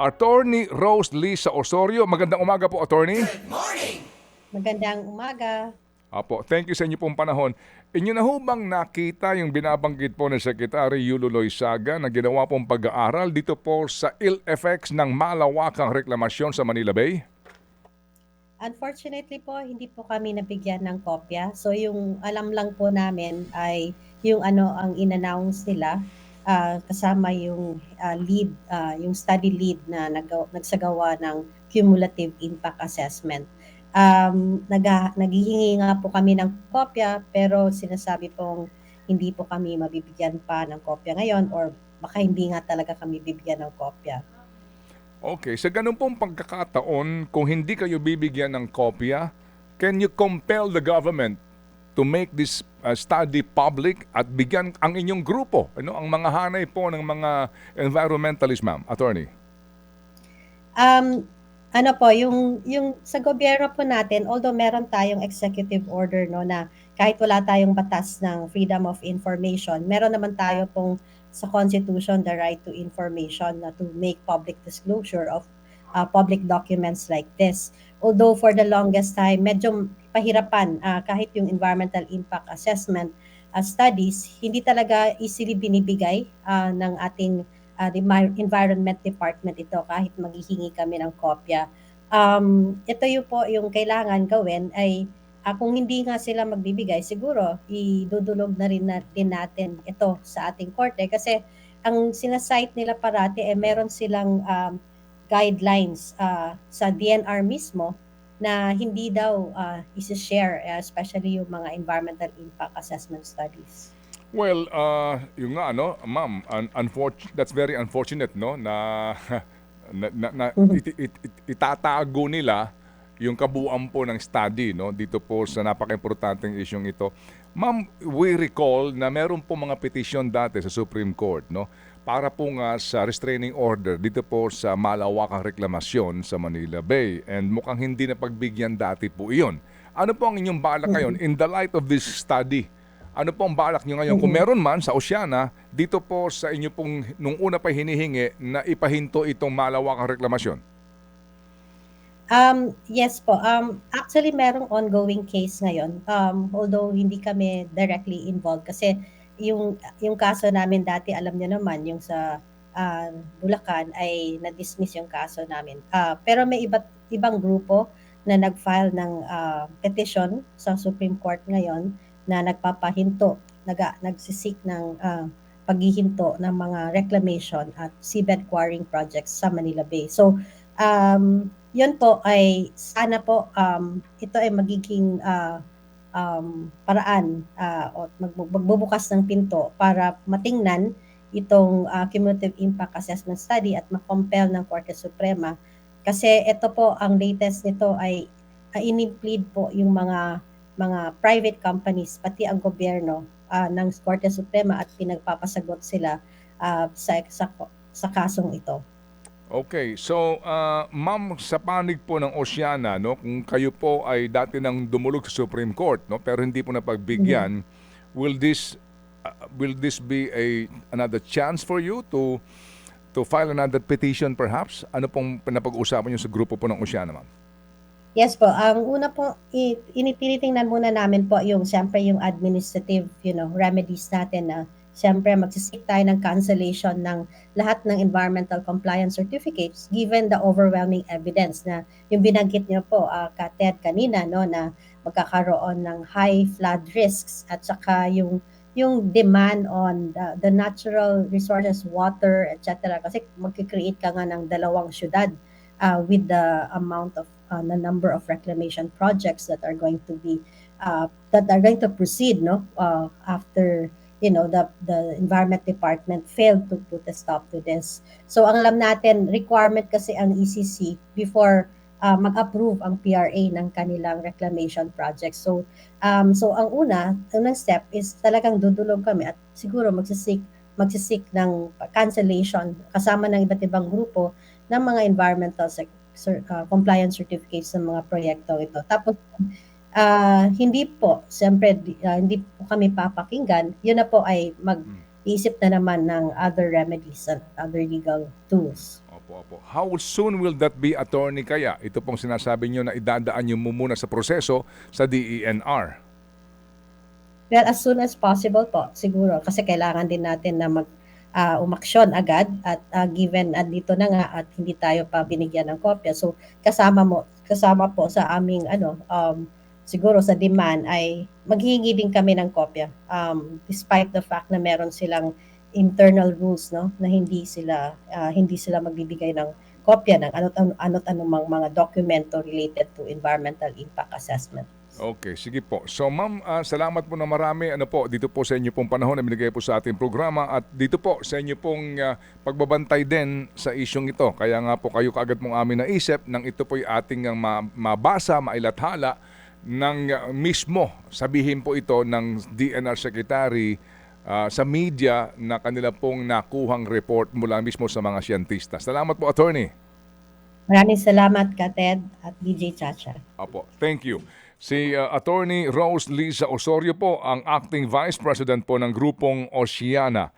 Attorney Rose Lisa Osorio. Magandang umaga po, Attorney. Magandang umaga. Apo, thank you sa inyo pong panahon. Inyo na ho bang nakita yung binabanggit po ni Secretary Yulo Loizaga na ginawa pong pag-aaral dito po sa ill effects ng malawakang reklamasyon sa Manila Bay? Unfortunately po, hindi po kami nabigyan ng kopya. So yung alam lang po namin ay yung ano ang in-announce nila ah, kasama yung ah, lead, ah, yung study lead na nagaw- nagsagawa ng cumulative impact assessment. Um, nag naghihingi nga po kami ng kopya pero sinasabi pong hindi po kami mabibigyan pa ng kopya ngayon or baka hindi nga talaga kami bibigyan ng kopya. Okay, sa ganun pong pagkakataon, kung hindi kayo bibigyan ng kopya, can you compel the government to make this uh, study public at bigyan ang inyong grupo, ano, ang mga hanay po ng mga environmentalist, ma'am, attorney? Um, ano po, yung, yung sa gobyerno po natin, although meron tayong executive order no, na kahit wala tayong batas ng freedom of information, meron naman tayo pong sa Constitution the right to information na to make public disclosure of uh, public documents like this. Although for the longest time, medyo pahirapan ah, kahit yung environmental impact assessment uh, studies, hindi talaga easily binibigay ah, ng ating uh, Environment Department ito kahit maghihingi kami ng kopya. Um, ito yung po yung kailangan gawin ay ah, kung hindi nga sila magbibigay, siguro idudulog na rin natin natin ito sa ating korte kasi ang sinasite nila parati eh meron silang um, guidelines ah, sa DNR mismo na hindi daw uh, isi-share, eh, especially yung mga environmental impact assessment studies. Well, uh, yung nga ano, ma'am, un- unfortunate, that's very unfortunate no na na, na, na it- it- it- itatago nila yung kabuuan po ng study no dito po sa napaka-importanteng isyong ito. Ma'am, we recall na meron po mga petition dati sa Supreme Court no para po nga sa restraining order dito po sa malawakang reklamasyon sa Manila Bay and mukhang hindi na pagbigyan dati po iyon. Ano po ang inyong balak ngayon in the light of this study? Ano po ang balak nyo ngayon? Kung meron man sa Oceana, dito po sa inyo pong nung una pa hinihingi na ipahinto itong malawakang reklamasyon. Um, yes po. Um, actually, merong ongoing case ngayon. Um, although hindi kami directly involved kasi yung yung kaso namin dati, alam niyo naman, yung sa ah, Bulacan ay na-dismiss yung kaso namin. Ah, pero may iba't ibang grupo na nag-file ng ah, petition sa Supreme Court ngayon na nagpapahinto, naga, nagsisik ng ah, paghihinto ng mga reclamation at seabed quarrying projects sa Manila Bay. So, um, yun po ay sana po um, ito ay magiging ah, um, paraan ah, o mag- magbubukas ng pinto para matingnan itong ah, cumulative impact assessment study at makompel ng Korte Suprema kasi ito po ang latest nito ay uh, in-plead po yung mga mga private companies pati ang gobyerno ah, ng Korte Suprema at pinagpapasagot sila ah, sa, sa sa kasong ito. Okay, so uh, ma'am sa panig po ng Oceana, no, kung kayo po ay dati nang dumulog sa Supreme Court, no, pero hindi po napagbigyan, will this uh, will this be a another chance for you to to file another petition perhaps? Ano pong pinapag-uusapan niyo sa grupo po ng Oceana, ma'am? Yes po, ang una po, initinitingnan muna namin po yung siyempre yung administrative, you know, remedies natin na siyempre magsisik tayo ng cancellation ng lahat ng environmental compliance certificates given the overwhelming evidence na yung binanggit niyo po, uh, Ted, kanina, no, na magkakaroon ng high flood risks at saka yung yung demand on the, the natural resources, water, etc. Kasi magkikreate ka nga ng dalawang syudad uh, with the amount of uh, the number of reclamation projects that are going to be uh, that are going to proceed no uh, after you know the the environment department failed to put a stop to this so ang alam natin requirement kasi ang ECC before uh, mag-approve ang PRA ng kanilang reclamation project so um so ang una unang step is talagang dudulog kami at siguro magsisik magsisik ng cancellation kasama ng iba't ibang grupo ng mga environmental sec- uh, compliance certificates ng mga proyekto ito. Tapos ah, hindi po, siyempre ah, hindi po kami papakinggan. Yun na po ay mag-isip na naman ng other remedies and other legal tools. Opo. Opo. How soon will that be, attorney kaya? Ito pong sinasabi nyo na idadaan nyo muna sa proseso sa DENR. Well, as soon as possible po, siguro. Kasi kailangan din natin na mag ah, umaksyon agad at ah, given at dito na nga at hindi tayo pa binigyan ng kopya. So kasama mo kasama po sa aming ano um, siguro sa demand ay maghihingi din kami ng kopya um, despite the fact na meron silang internal rules no na hindi sila ah, hindi sila magbibigay ng kopya ng ano't ano ano't anumang mga dokumento related to environmental impact assessment. Okay, sige po. So ma'am, ah, salamat po na marami ano po dito po sa inyo pong panahon na binigay po sa ating programa at dito po sa inyo pong ah, pagbabantay din sa isyong ito. Kaya nga po kayo kaagad mong amin naisip nang ito po'y ating ang ma- mabasa, mailathala ng ah, mismo sabihin po ito ng DNR Secretary ah, sa media na kanila pong nakuhang report mula mismo sa mga siyentista. Salamat po, attorney. Maraming salamat ka Ted at DJ Chacha. Apo, thank you. Si uh, Attorney Rose Lisa Osorio po ang acting Vice President po ng grupong Oceana.